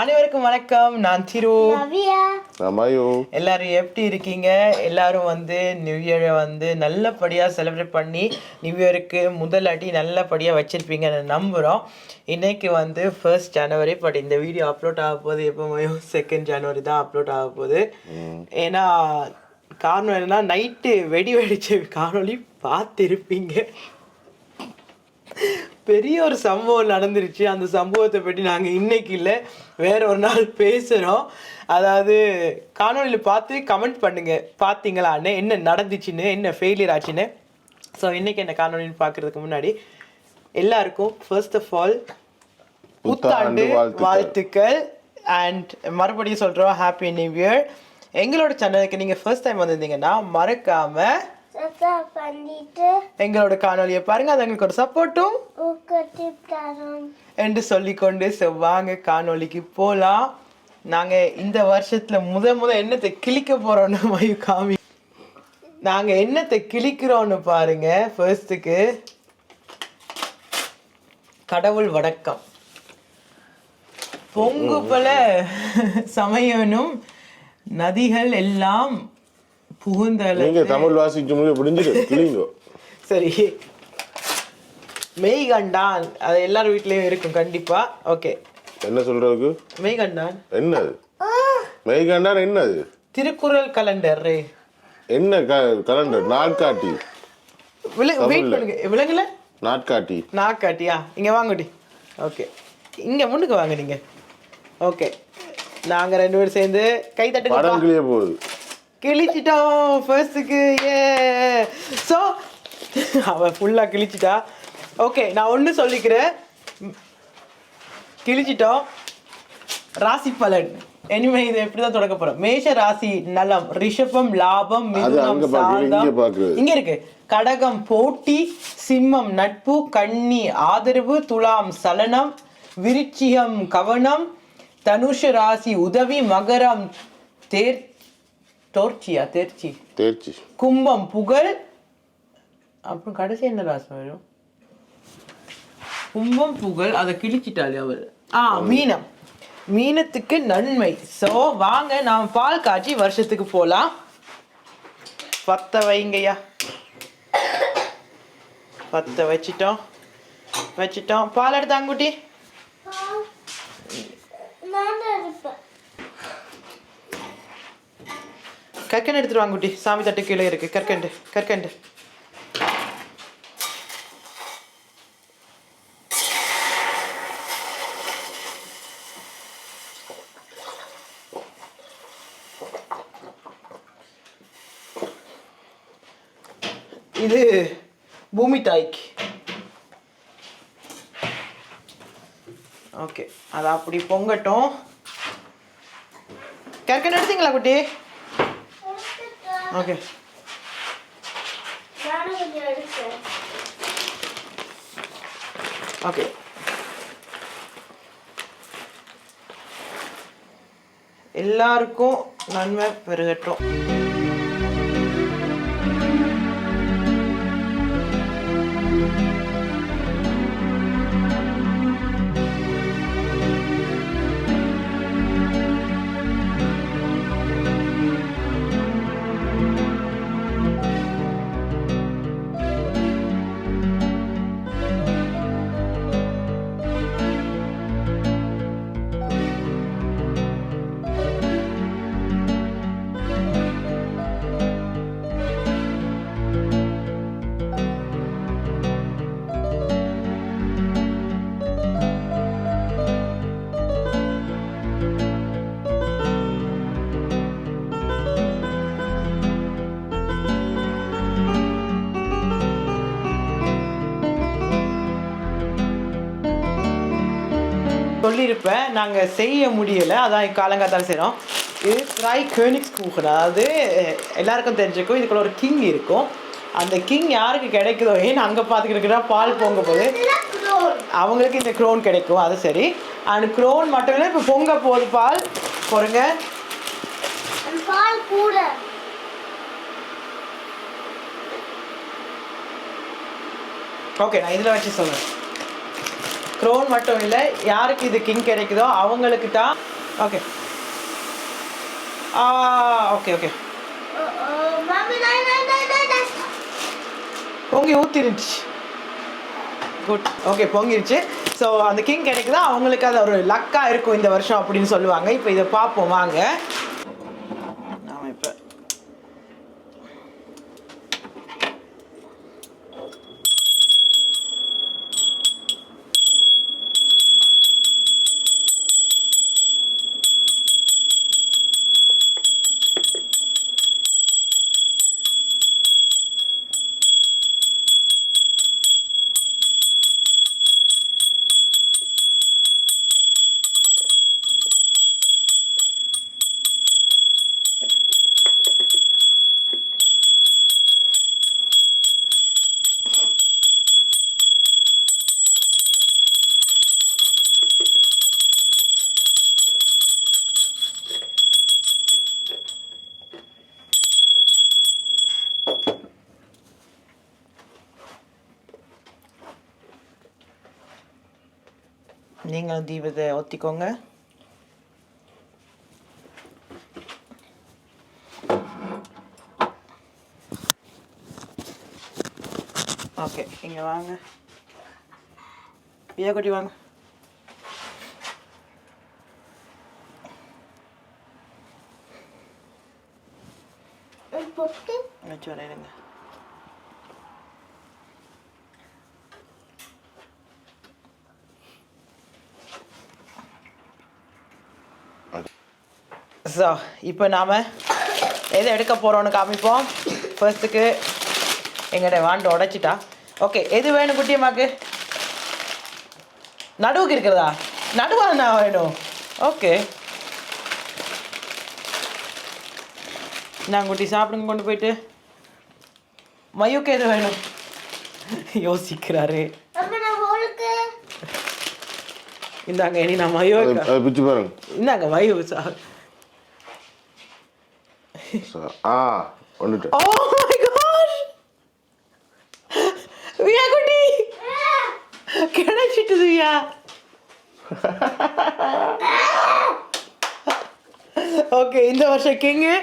அனைவருக்கும் வணக்கம். நான் திரு. எல்லாரும் எப்படி இருக்கீங்க? எல்லாரும் வந்து நியூ இயரை வந்து நல்லபடியாக செலிப்ரேட் பண்ணி நியூ இயருக்கு முதல் அடி நல்லபடியாக வச்சுருப்பீங்கன்னு நம்புகிறோம் இன்னைக்கு வந்து ஃபர்ஸ்ட் ஜனவரி பட் இந்த வீடியோ அப்லோட் ஆக போகுது. எப்போ செகண்ட் ஜனவரி தான் அப்லோட் ஆக போகுது. ஏன்னா காரணம் என்னன்னா நைட்டு வெடி வெடிச்ச காணொளி பார்த்துருப்பீங்க. பெரிய ஒரு சம்பவம் நடந்துருச்சு. அந்த சம்பவத்தை பற்றி நாங்கள் இன்னைக்கு இல்லை. வேற ஒரு நாள் பேசுகிறோம் அதாவது காணொலியில் பார்த்து கமெண்ட் பண்ணுங்க. பார்த்தீங்களான்னு என்ன நடந்துச்சுன்னு? என்ன ஃபெயிலியர் ஆச்சுன்னு? ஸோ இன்னைக்கு என்ன காணொலின்னு பார்க்கறதுக்கு முன்னாடி எல்லாருக்கும் ஃபர்ஸ்ட் ஆஃப் ஆல் புத்தாண்டு வாழ்த்துக்கள். அண்ட் மறுபடியும் சொல்கிறோம் ஹாப்பி நியூ இயர் எங்களோட சேனலுக்கு நீங்கள் ஃபர்ஸ்ட் டைம் வந்திருந்தீங்கன்னா மறக்காமல் எங்களோட காணொலியை பாருங்க அது எங்களுக்கு ஒரு சப்போர்ட்டும் என்று சொல்லிக்கொண்டு so வாங்க காணொளிக்கு போலாம். நாங்க இந்த வருஷத்துல முத முத என்னத்தை கிழிக்க போறோம்னு மயு காமி நாங்க என்னத்தை கிழிக்கிறோம்னு பாருங்க ஃபர்ஸ்ட்டுக்கு கடவுள் வணக்கம். பொங்கு பல சமயனும் நதிகள் எல்லாம் புகுந்தல நீங்க தமிழ் வாசிக்கும் போது கிளிங்கோ சரி. மெய்கண்டான். அது எல்லார் வீட்லயும் இருக்கும் கண்டிப்பா. ஓகே. என்ன சொல்றதுக்கு? மெய்கண்டான். என்னது? மெய்கண்டான் என்னது? திருக்குறள் கலண்டர் என்ன கலண்டர்? நாட்காட்டி. வெயிட் பண்ணுங்க. விலங்குல? நாட்காட்டி. நாக்காட்டியா இங்க வாங்கடி ஓகே. இங்க முன்னுக்கு வாங்க நீங்க. ஓகே. நாங்க ரெண்டு பேரும் சேர்ந்து கை கிளிய போகுது. கிழிச்சிட்டோம் ஃபர்ஸ்ட்டுக்கு ஏ ஸோ அவன் ஃபுல்லாக கிழிச்சிட்டா. ஓகே நான் ஒன்று சொல்லிக்கிறேன். கிழிச்சிட்டோம். ராசி பலன். இனிமே இதை எப்படி தான் தொடக்க போறோம்? மேஷ ராசி நலம் ரிஷபம் லாபம் மிதுனம் சாந்தம். இங்க இருக்கு. கடகம் போட்டி சிம்மம் நட்பு கன்னி ஆதரவு துலாம் சலனம் விருச்சிகம் கவனம் தனுஷ ராசி உதவி மகரம் தேர் தோர்ச்சியா தேர்ச்சி தேர்ச்சி கும்பம் புகழ் அப்புறம் கடைசி என்ன ராசி வரும் கும்பம் புகழ் அதை கிழிச்சிட்டாலே அவர் ஆ மீனம் மீனத்துக்கு நன்மை சோ வாங்க நாம் பால் காய்ச்சி வருஷத்துக்கு போலாம் பத்த வைங்கய்யா பத்த வச்சிட்டோம் வச்சிட்டோம் பால் எடுத்து அங்குட்டி நான் கற்கண்டு எடுத்துட்டு வாங்க குட்டி. சாமி தட்டு கீழே இருக்கு. கற்கண்டு கற்கண்டு. இது பூமி தாய்க்கு. ஓகே அது அப்படி பொங்கட்டும். கற்கண்டு எடுத்தீங்களா குட்டி? ஓகே நானும் கொஞ்சம் எடுத்தேன் ஓகே சொல்லியிருப்பேன். நாங்கள் செய்ய முடியலை. அதான் காலங்காத்தால செய்கிறோம் இது ஃப்ரை கேனிக்ஸ் கூகன் அதாவது எல்லாருக்கும் தெரிஞ்சுக்கும் இதுக்குள்ள ஒரு கிங் இருக்கும். அந்த கிங் யாருக்கு கிடைக்குதோ ஏன்னு அங்கே பார்த்துக்கிட்டு பால் பொங்க போது அவங்களுக்கு இந்த க்ரோன் கிடைக்கும் அது சரி. அண்ட் க்ரோன் மட்டும் இல்லை இப்போ பொங்க போகுது பால். பொறுங்க. பால் கூட. ஓகே நான் இதில் வச்சு சொல்கிறேன் க்ரோன் மட்டும் இல்லை யாருக்கு இது கிங் கிடைக்குதோ அவங்களுக்கு தான். ஓகே ஆ ஓகே ஓகே பொங்கி ஊற்றிருந்துச்சு குட் ஓகே பொங்கிருச்சு. ஸோ அந்த கிங் கிடைக்குதா அவங்களுக்கு அது ஒரு லக்காக இருக்கும் இந்த வருஷம் அப்படின்னு சொல்லுவாங்க. இப்போ இதை பார்ப்போம் வாங்க. நீங்களும் தீபத்தை ஒத்திக்கோங்க. ஓகே இங்கே வாங்க. பியா குட்டி வாங்க? வச்சு வரையிடுங்க. ஸோ இப்போ நாம் எதை எடுக்க போகிறோன்னு காமிப்போம். ஃபர்ஸ்ட்டுக்கு எங்கட வாண்டு உடைச்சிட்டா. ஓகே எது வேணும் குட்டியம்மாக்கு நடுவுக்கு இருக்கிறதா? நடுவாக நான் வேணும்? ஓகே நான் குட்டி சாப்பிடுங்க கொண்டு போயிட்டு. மயுக்கு எது வேணும்? யோசிக்கிறாரு. இந்தாங்க இனி நான் மயோ பிச்சு பாருங்க. இந்தாங்க மயோ சா ச- ஆ வந்துட்டேன் Oh my gosh! வியா குட்டி கிடைச்சிட்டுது வியா ஓகே இந்த வருஷம் கிங்கு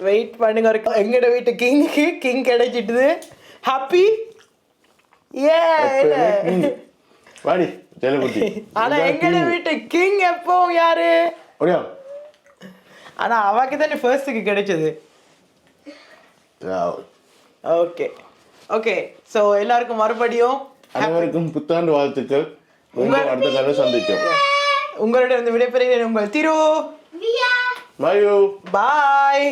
வெயிட் பண்ணுங்க ஒரு எங்கட வீட்டு கிங்குக்கு கிங் கிடைச்சிட்டுது ஹாப்பி ஏ ம். வாடி ஜெயலகுட்டி ஆனா எங்கட வீட்டு கிங் எப்போ யாரு? ஒடியா ஆனா அவக்கு தானே ஃபர்ஸ்ட்டுக்கு கிடைச்சது. ஓகே ஓகே ஸோ எல்லாருக்கும் மறுபடியும் அனைவருக்கும் புத்தாண்டு வாழ்த்துக்கள். மீண்டும் அடுத்த தடவை சந்திக்கும். உங்களிடம் விடைபெறுகிறேன் உங்கள் திரு. மயூ பாய்